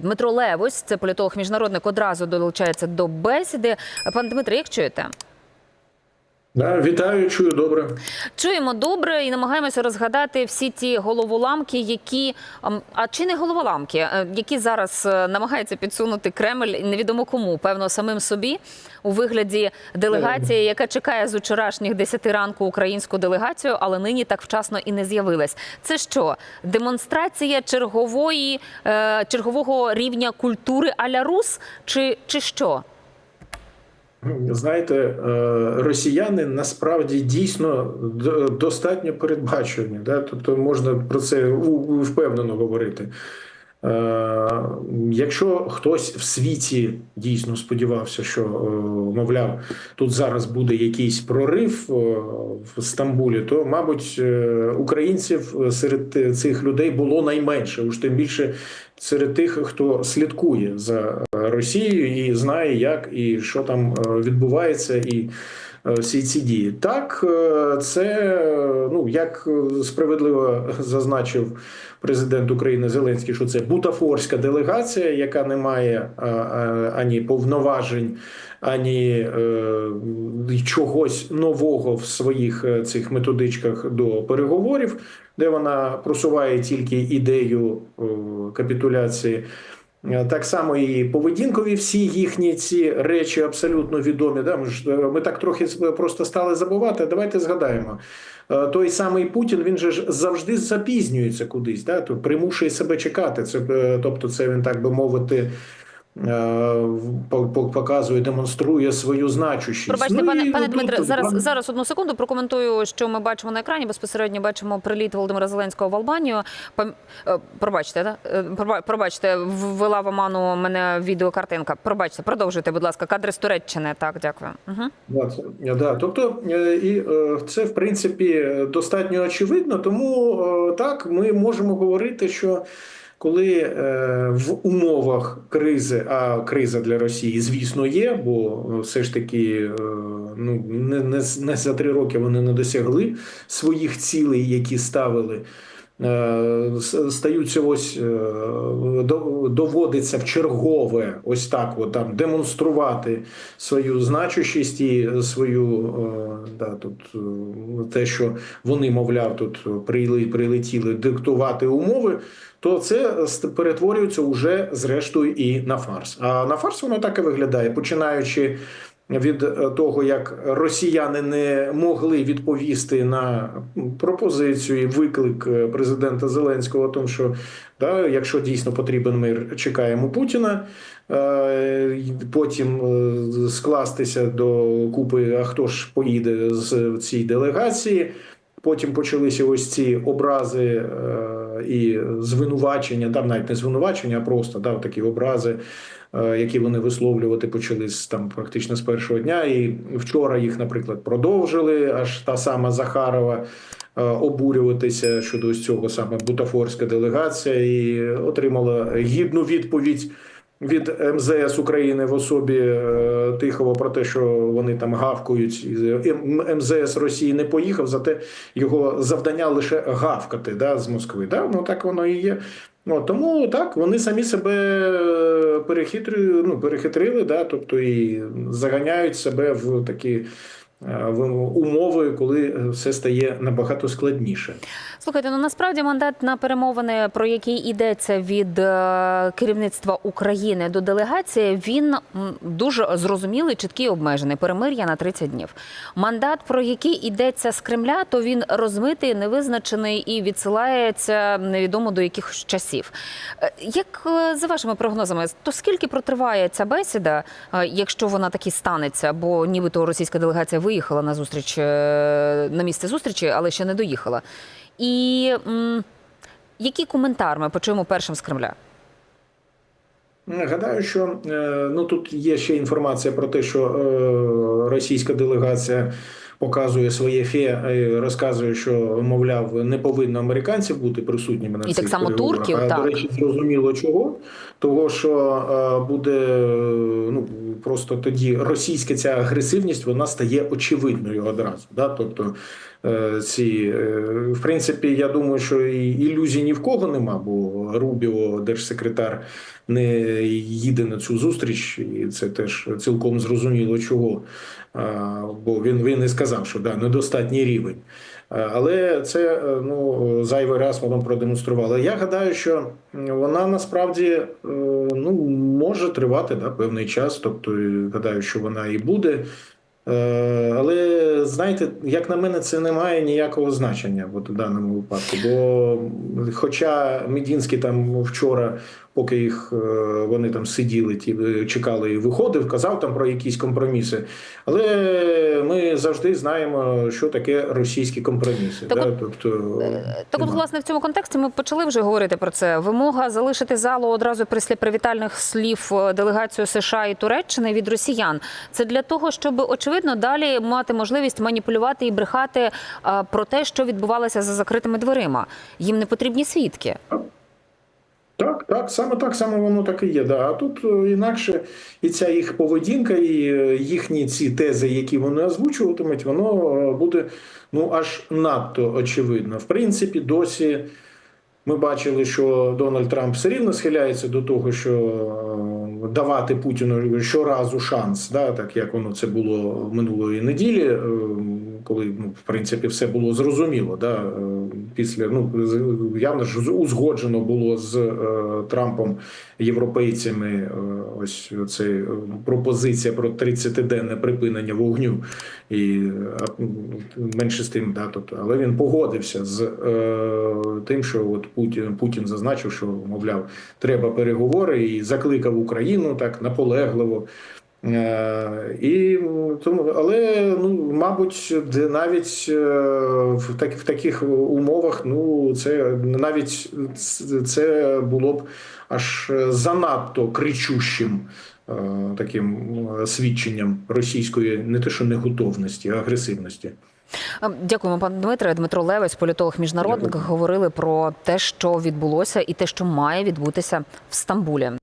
Дмитро Левось, це політолог міжнародник, одразу долучається до бесіди. Пан Дмитро, як чуєте? Да, вітаю, чую добре. Чуємо добре і намагаємося розгадати всі ті головоламки, які а чи не головоламки, е, які зараз е, намагається підсунути Кремль невідомо кому, певно, самим собі у вигляді делегації, яка чекає з вчорашніх 10 ранку українську делегацію, але нині так вчасно і не з'явилась. Це що? Демонстрація чергової е, чергового рівня культури аля Рус, чи, чи що? Знаєте, е, росіяни насправді дійсно достатньо передбачені, Да? Тобто можна про це впевнено говорити. Е, Якщо хтось в світі дійсно сподівався, що е, мовляв, тут зараз буде якийсь прорив е, в Стамбулі, то мабуть українців серед цих людей було найменше, уж тим більше серед тих, хто слідкує за Росією і знає, як і що там відбувається, і всі ці дії. Так, е, це е, ну як е, справедливо зазначив президент України Зеленський, що це бутафорська делегація, яка не має ані повноважень, ані е, чогось нового в своїх е, цих методичках до переговорів, де вона просуває тільки ідею е, капітуляції. Е, Так само і поведінкові всі їхні ці речі абсолютно відомі. Да? Ми ж е, ми так трохи просто стали забувати. Давайте згадаємо. Е, Той самий Путін він же ж завжди запізнюється кудись, да? примушує себе чекати. Це е, тобто, це він так би мовити. Е, по- по- Показує, демонструє свою значущість. Пробачте, Ну, пане пане тут Дмитре, зараз вам- зараз одну секунду прокоментую, що ми бачимо на екрані. Безпосередньо бачимо приліт Володимира Зеленського в Албанію. Пам- е, Пробачте, да? Е, пробачте, ввела в оману мене відеокартинка. Пробачте, продовжуйте, будь ласка, кадри з Туреччини. Так, дякую. Угу. Да, да. Тобто, і це в принципі достатньо очевидно. Тому так ми можемо говорити, що коли е, в умовах кризи, а криза для Росії, звісно, є, бо е, все ж таки е, ну не, не, не за три роки вони не досягли своїх цілей, які ставили. Стаються ось доводиться в чергове ось так от там демонструвати свою значущість і свою да, тут те, що вони, мовляв, тут прилетіли диктувати умови, то це ст- перетворюється уже зрештою і на фарс. А на фарс воно так і виглядає, починаючи. Від е, того, як росіяни не могли відповісти на пропозицію і виклик е, президента Зеленського, тому що да, якщо дійсно потрібен мир, чекаємо Путіна. Е, Потім е, скластися до купи, а хто ж поїде з цієї делегації. Потім почалися ось ці образи е, і звинувачення, там навіть не звинувачення, а просто да, такі образи, е, які вони висловлювати почали з там практично з першого дня. І вчора їх, наприклад, продовжили. Аж та сама Захарова е, обурюватися щодо ось цього саме бутафорська делегація, і отримала гідну відповідь. Від МЗС України в особі е, Тихого про те, що вони там гавкають. М- МЗС Росії не поїхав, зате його завдання лише гавкати да, з Москви. Да? Ну так воно і є. Ну, тому так вони самі себе е, перехитрили, ну, перехитрили, да, тобто і заганяють себе в такі умови, коли все стає набагато складніше. Слухайте, ну насправді мандат на перемовини, про який йдеться від е, керівництва України до делегації, він дуже зрозумілий, чіткий обмежений. Перемир'я на 30 днів. Мандат, про який йдеться з Кремля, то він розмитий, невизначений і відсилається невідомо до якихось часів. Е, Як е, за вашими прогнозами, то скільки протриває ця бесіда, е, якщо вона таки станеться? Бо нібито російська делегація виїхала на зустріч е, на місце зустрічі, але ще не доїхала. І м, який коментар ми почуємо першим з Кремля? Гадаю, що е, ну тут є ще інформація про те, що е, російська делегація показує своє фе, розказує, що мовляв не повинно американців бути присутніми на І цих так само турків, а, так. До речі, зрозуміло чого. Того, що буде ну просто тоді російська ця агресивність вона стає очевидною одразу. Да? Тобто е, ці е, в принципі, я думаю, що і ілюзій ні в кого нема, бо Рубіо, держсекретар, не їде на цю зустріч, і це теж цілком зрозуміло чого. Бо він, він і сказав, що да, недостатній рівень. А, Але це е, ну, зайвий раз воно продемонструвало. Я гадаю, що вона насправді е, ну, може тривати да, певний час. Тобто, гадаю, що вона і буде. Е, Але знаєте, як на мене, це не має ніякого значення от, у даному випадку. Бо, хоча Медінський там вчора, поки їх е, вони там сиділи, ті е, чекали і виходив, казав там про якісь компроміси. Але ми завжди знаємо, що таке російські компроміси. Так да? тобто, Так, от, власне, в цьому контексті ми почали вже говорити про це. Вимога залишити залу одразу після привітальних слів е, делегацію США і Туреччини від росіян. Це для того, щоб очевидно далі мати можливість маніпулювати і брехати е, про те, що відбувалося за закритими дверима. Їм не потрібні свідки. Так, так, саме так, саме воно так і є. Да. А тут е, інакше і ця їх поведінка, і е, їхні ці тези, які вони озвучуватимуть, воно е, буде ну аж надто очевидно. В принципі, досі ми бачили, що Дональд Трамп все рівно схиляється до того, що давати Путіну щоразу шанс, да, так як воно це було минулої неділі, коли ну, в принципі все було зрозуміло. Да, е, після ну явно ж узгоджено було з е, Трампом європейцями. е, ось це е, пропозиція про 30-денне припинення вогню, і е, менше з тим, да, тобто, але він погодився з е, тим, що от Путін Путін зазначив, що мовляв, треба переговори і закликав Україну так наполегливо. Е, І тому, але ну, мабуть, де навіть е, в так в таких умовах, ну це навіть це було б аж занадто кричущим е, таким свідченням російської не те, що неготовності, а агресивності. Дякуємо, пане Дмитре. Дмитро Левець, політолог міжнародник, Дякую. говорили про те, що відбулося, і те, що має відбутися в Стамбулі.